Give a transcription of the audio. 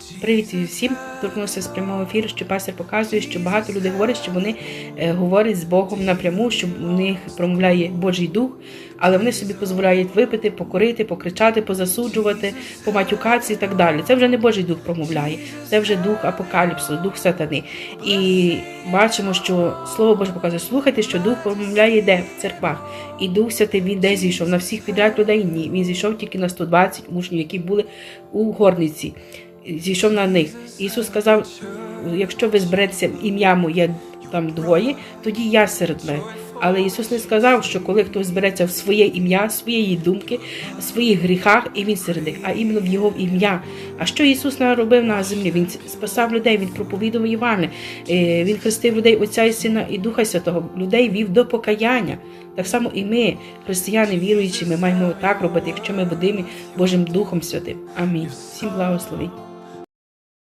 Привіт всім! Торкнувся з прямого ефіру, що пастор показує, що багато людей говорять, що вони е, говорять з Богом напряму, що в них промовляє Божий дух, але вони собі дозволяють випити, покорити, покричати, позасуджувати, поматюкатися і так далі. Це вже не Божий дух промовляє, це вже дух апокаліпсу, дух сатани. І бачимо, що слово Боже показує, слухайте, що дух промовляє де в церквах. І дух святий він де зійшов на всіх підряд людей. Ні, він зійшов тільки на 120 учнів, які були у горниці зійшов на них. Ісус сказав: якщо ви зберетеся ім'я моє там двоє, тоді я серед них. Але Ісус не сказав, що коли хтось збереться в своє ім'я, своєї думки, в своїх гріхах, і він серед них, а іменно в його ім'я. А що Ісус наробив на землі? Він спасав людей, Він проповідував Івана, е, Він хрестив людей Отця і Сина і Духа Святого, людей вів до покаяння. Так само і ми, християни віруючі, ми маємо так робити, якщо ми будемо Божим Духом Святим. Амінь. Всім благословень.